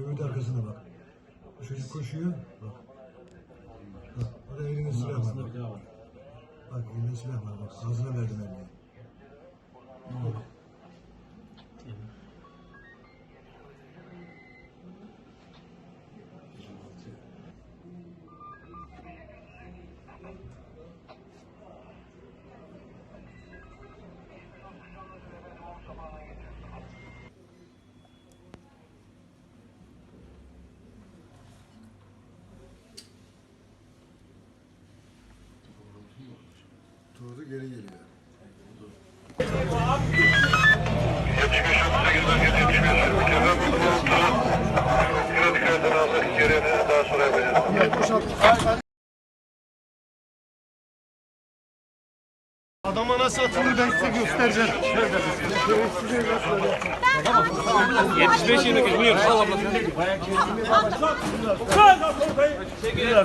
öbür de arkasına bak. Çocuk koşuyor. Bak. Bak. Orada elinde silah var. Bak elinde silah var. Bak. Ağzına verdim elini. Tuğru geri geliyor. Adama nasıl atılır ben size göstereceğim. 75 yıllık bilmiyorum. Sağ ol abla. Bilme,